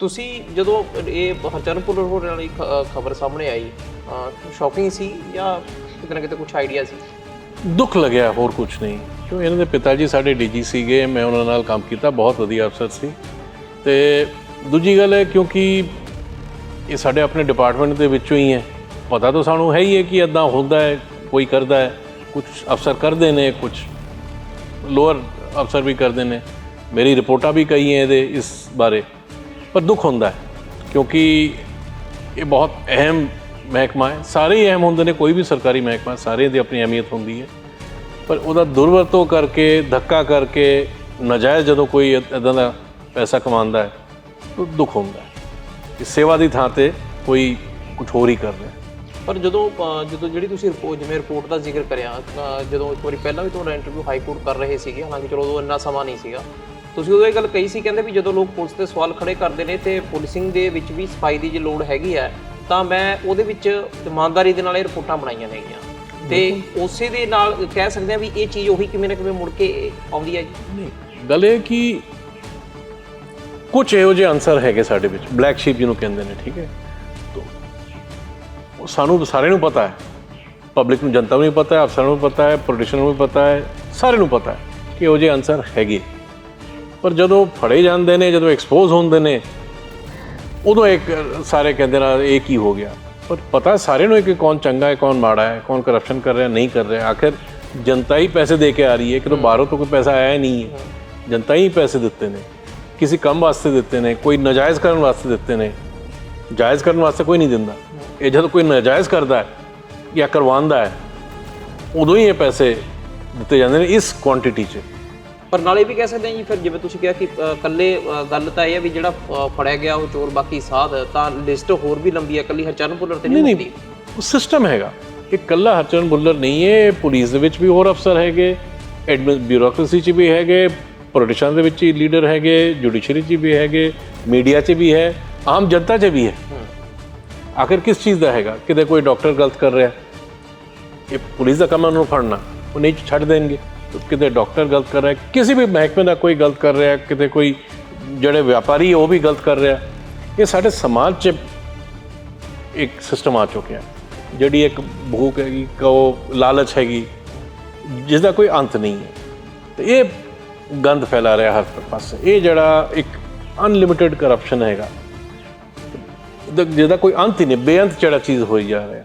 ਤੁਸੀਂ ਜਦੋਂ ਇਹ ਹਰਚਰਨਪੁਰ ਰੋਡ ਵਾਲੀ ਖਬਰ ਸਾਹਮਣੇ ਆਈ ਸ਼ੌਕਿੰਗ ਸੀ ਜਾਂ ਕਿਤੇ ਨਾ ਕਿਤੇ ਕੁਝ ਆਈਡੀਆ ਸੀ? ਦੁੱਖ ਲੱਗਿਆ, ਹੋਰ ਕੁਝ ਨਹੀਂ। ਕਿਉਂ, ਇਹਨਾਂ ਦੇ ਪਿਤਾ ਜੀ ਸਾਡੇ ਡੀਜੀ ਸੀਗੇ, ਮੈਂ ਉਹਨਾਂ ਨਾਲ ਕੰਮ ਕੀਤਾ, ਬਹੁਤ ਵਧੀਆ ਅਫਸਰ ਸੀ। ਤੇ ਦੂਜੀ ਗੱਲ ਹੈ, ਕਿਉਂਕਿ ਇਹ ਸਾਡੇ ਆਪਣੇ ਡਿਪਾਰਟਮੈਂਟ ਦੇ ਵਿੱਚੋਂ ਹੀ ਹੈ। ਪਤਾ ਤਾਂ ਸਾਨੂੰ ਹੈ ਹੀ ਹੈ ਕਿ ਇਦਾਂ ਹੁੰਦਾ ਹੈ, ਕੋਈ ਕਰਦਾ ਹੈ। ਕੁਝ ਅਫਸਰ ਕਰਦੇ ਨੇ ਕੁਝ ਲੋਅਰ ਅਫਸਰ ਵੀ ਕਰਦੇ ਨੇ। ਮੇਰੀ ਰਿਪੋਰਟਾਂ ਵੀ ਕਈ ਹੈ ਇਹਦੇ, ਇਸ ਬਾਰੇ। ਪਰ ਦੁੱਖ ਹੁੰਦਾ ਹੈ ਕਿਉਂਕਿ ਇਹ ਬਹੁਤ ਅਹਿਮ ਮਹਿਕਮਾ ਹੈ। ਸਾਰੇ ਹੀ ਅਹਿਮ ਹੁੰਦੇ ਨੇ ਕੋਈ ਵੀ ਸਰਕਾਰੀ ਮਹਿਕਮਾ ਸਾਰੇ ਦੀ ਆਪਣੀ ਅਹਿਮੀਅਤ ਹੁੰਦੀ ਹੈ। ਪਰ ਉਹਦਾ ਦੁਰਵਰਤੋਂ ਕਰਕੇ ਧੱਕਾ ਕਰਕੇ ਨਜਾਇਜ਼ ਜਦੋਂ ਕੋਈ ਇਦਾਂ ਦਾ ਪੈਸਾ ਕਮਾਉਂਦਾ ਹੈ ਤਾਂ ਦੁੱਖ ਹੁੰਦਾ ਹੈ। ਕਿ ਸੇਵਾ ਦੀ ਥਾਂ ਤੇ ਕੋਈ ਕੁਝ ਹੋਰ ਹੀ ਕਰ ਰਿਹਾ ਪਰ ਜਦੋਂ ਜਦੋਂ ਜਿਹੜੀ ਤੁਸੀਂ ਰਿਪੋਰਟ ਜਿਵੇਂ ਰਿਪੋਰਟ ਦਾ ਜ਼ਿਕਰ ਕਰਿਆ ਅ, ਜਦੋਂ ਇੱਕ ਵਾਰੀ ਪਹਿਲਾਂ ਵੀ ਤੁਹਾਡਾ ਇੰਟਰਵਿਊ ਹਾਈ ਕੋਰਟ ਕਰ ਰਹੇ ਸੀਗੇ ਹਾਲਾਂਕਿ ਚਲੋ ਉਦੋਂ ਇੰਨਾ ਸਮਾਂ ਨਹੀਂ ਸੀਗਾ ਤੁਸੀਂ ਉਦੋਂ ਇਹ ਗੱਲ ਕਹੀ ਸੀ ਕਹਿੰਦੇ ਵੀ ਜਦੋਂ ਲੋਕ ਪੁਲਿਸ ਤੇ ਸਵਾਲ ਖੜੇ ਕਰਦੇ ਨੇ ਤੇ ਪੁਲਿਸਿੰਗ ਦੇ ਵਿੱਚ ਵੀ ਸਫ਼ਾਈ ਦੀ ਜੇ ਲੋੜ ਹੈਗੀ ਹੈ ਤਾਂ ਮੈਂ ਉਹਦੇ ਵਿੱਚ ਇਮਾਨਦਾਰੀ ਦੇ ਨਾਲ ਇਹ ਰਿਪੋਰਟਾਂ ਬਣਾਈਆਂ ਨੇਗੀਆਂ। ਤੇ ਉਸੇ ਦੇ ਨਾਲ ਕਹਿ ਸਕਦੇ ਆ ਵੀ ਇਹ ਚੀਜ਼ ਉਹੀ ਕਿਵੇਂ ਨਾ ਕਿਵੇਂ ਮੁੜ ਕੇ ਆਉਂਦੀ ਹੈ ਨਹੀਂ ਗੱਲ ਇਹ ਕਿ ਕੁਝ ਇਹੋ ਜਿਹੇ ਅਨਸਰ ਹੈਗੇ ਸਾਡੇ ਵਿੱਚ ਬਲੈਕ ਸ਼ੀਪ ਜਿਹਨੂੰ ਕਹਿੰਦੇ ਨੇ ਠੀਕ ਹੈ? ਤੋ ਸਾਨੂੰ ਸਾਰਿਆਂ ਨੂੰ ਪਤਾ ਹੈ। ਪਬਲਿਕ ਨੂੰ ਜਨਤਾ ਨੂੰ ਵੀ ਪਤਾ ਹੈ ਅਫਸਰਾਂ ਨੂੰ ਪਤਾ ਹੈ ਪੋਲੀਟੀਸ਼ਨ ਨੂੰ ਵੀ ਪਤਾ ਹੈ ਸਾਰਿਆਂ ਨੂੰ ਪਤਾ ਹੈ ਕਿ ਇਹੋ ਜਿਹੇ ਅਨਸਰ ਹੈਗੇ। ਪਰ ਜਦੋਂ ਫੜੇ ਜਾਂਦੇ ਨੇ ਜਦੋਂ ਐਕਸਪੋਜ਼ ਹੁੰਦੇ ਨੇ ਉਦੋਂ ਇੱਕ ਸਾਰੇ ਕਹਿੰਦੇ ਨਾ ਇਹ ਕੀ ਹੋ ਗਿਆ? ਪਰ ਪਤਾ ਸਾਰਿਆਂ ਨੂੰ ਕਿ ਕੌਣ ਚੰਗਾ ਹੈ ਕੌਣ ਮਾੜਾ ਹੈ ਕੌਣ ਕਰਪਸ਼ਨ ਕਰ ਰਿਹਾ ਨਹੀਂ ਕਰ ਰਿਹਾ। ਆਖਿਰ ਜਨਤਾ ਹੀ ਪੈਸੇ ਦੇ ਕੇ ਆ ਰਹੀ ਹੈ ਕਿ ਬਾਹਰੋਂ ਤੋਂ ਕੋਈ ਪੈਸਾ ਆਇਆ ਹੀ ਨਹੀਂ ਹੈ। ਜਨਤਾ ਹੀ ਪੈਸੇ ਦਿੱਤੇ ਨੇ। ਕਿਸੇ ਕੰਮ ਵਾਸਤੇ ਦਿੱਤੇ ਨੇ ਕੋਈ ਨਜਾਇਜ਼ ਕਰਨ ਵਾਸਤੇ ਦਿੱਤੇ ਨੇ। ਜਾਇਜ਼ ਕਰਨ ਵਾਸਤੇ ਕੋਈ ਨਹੀਂ ਦਿੰਦਾ। ਇਹ ਜਦੋਂ ਕੋਈ ਨਜਾਇਜ਼ ਕਰਦਾ ਹੈ ਜਾਂ ਕਰਵਾਉਂਦਾ ਹੈ ਉਦੋਂ ਹੀ ਇਹ ਪੈਸੇ ਦਿੱਤੇ ਜਾਂਦੇ ਨੇ ਇਸ ਕੁਆਂਟੀਟੀ 'ਚ। ਪਰ ਨਾਲੇ ਵੀ ਕਹਿ ਸਕਦੇ ਹਾਂ ਜੀ ਫਿਰ ਜਿਵੇਂ ਤੁਸੀਂ ਕਿਹਾ ਕਿ ਅ, ਇਕੱਲੇ ਅ, ਗੱਲ ਤਾਂ ਇਹ ਹੈ ਵੀ ਜਿਹੜਾ ਅ, ਫੜਿਆ ਗਿਆ ਉਹ ਚੋਰ ਬਾਕੀ ਸਾਧ ਤਾਂ ਲਿਸਟ ਹੋਰ ਵੀ ਲੰਬੀ ਹੈ ਇਕੱਲੀ ਹਰਚਰਨ ਪੁੱਲਰ ਤੇ ਨਹੀਂ ਨਹੀਂ ਹੁੰਦੀ। ਨਹੀਂ ਉਹ ਸਿਸਟਮ ਹੈਗਾ ਇਹ ਕੱਲਾ ਹਰਚਰਨ ਬੁੱਲਰ ਨਹੀਂ ਹੈ ਪੁਲਿਸ ਦੇ ਵਿੱਚ ਵੀ ਹੋਰ ਅਫਸਰ ਹੈਗੇ ਐਡਮਿਨ ਬਿਊਰੋਕ੍ਰੇਸੀ 'ਚ ਵੀ ਹੈਗੇ ਪੋਲੀਟੀਸ਼ਨ ਦੇ ਵਿੱਚ ਹੀ ਲੀਡਰ ਹੈਗੇ ਜੁਡੀਸ਼ਰੀ 'ਚ ਵੀ ਹੈਗੇ ਮੀਡੀਆ 'ਚ ਵੀ ਹੈ ਆਮ ਜਨਤਾ 'ਚ ਵੀ ਹੈ। ਆਖਿਰ ਕਿਸ ਚੀਜ਼ ਦਾ ਹੈਗਾ? ਕਿਤੇ ਕੋਈ ਡਾਕਟਰ ਗਲਤ ਕਰ ਰਿਹਾ ਇਹ ਪੁਲਿਸ ਦਾ ਕੰਮ ਹੈ ਉਹਨੂੰ ਫੜਨਾ ਉਹ ਨਹੀਂ ਛੱਡ ਦੇਣਗੇ। ਕਿਤੇ ਡਾਕਟਰ ਗਲਤ ਕਰ ਰਿਹਾ ਕਿਸੇ ਵੀ ਮਹਿਕਮੇ ਦਾ ਕੋਈ ਗਲਤ ਕਰ ਰਿਹਾ ਕਿਤੇ ਕੋਈ ਜਿਹੜੇ ਵਪਾਰੀ ਉਹ ਵੀ ਗਲਤ ਕਰ ਰਿਹਾ ਇਹ ਸਾਡੇ ਸਮਾਜ 'ਚ ਇੱਕ ਸਿਸਟਮ ਆ ਚੁੱਕਿਆ ਜਿਹੜੀ ਇੱਕ ਭੂਖ ਹੈਗੀ ਕੋ ਲਾਲਚ ਹੈਗੀ ਜਿਸ ਦਾ ਕੋਈ ਅੰਤ ਨਹੀਂ ਹੈ। ਤੇ ਇਹ ਗੰਦ ਫੈਲਾ ਰਿਹਾ ਹਰ ਪਾਸੇ। ਇਹ ਜਿਹੜਾ ਇੱਕ ਅਨਲਿਮਿਟਿਡ ਕਰਪਸ਼ਨ ਹੈਗਾ ਜਿਹਦਾ- ਜਿਹਦਾ ਕੋਈ ਅੰਤ ਹੀ ਨਹੀਂ, ਬੇਅੰਤ ਜਿਹੜਾ ਚੀਜ਼ ਹੋਈ ਜਾ ਰਿਹਾ।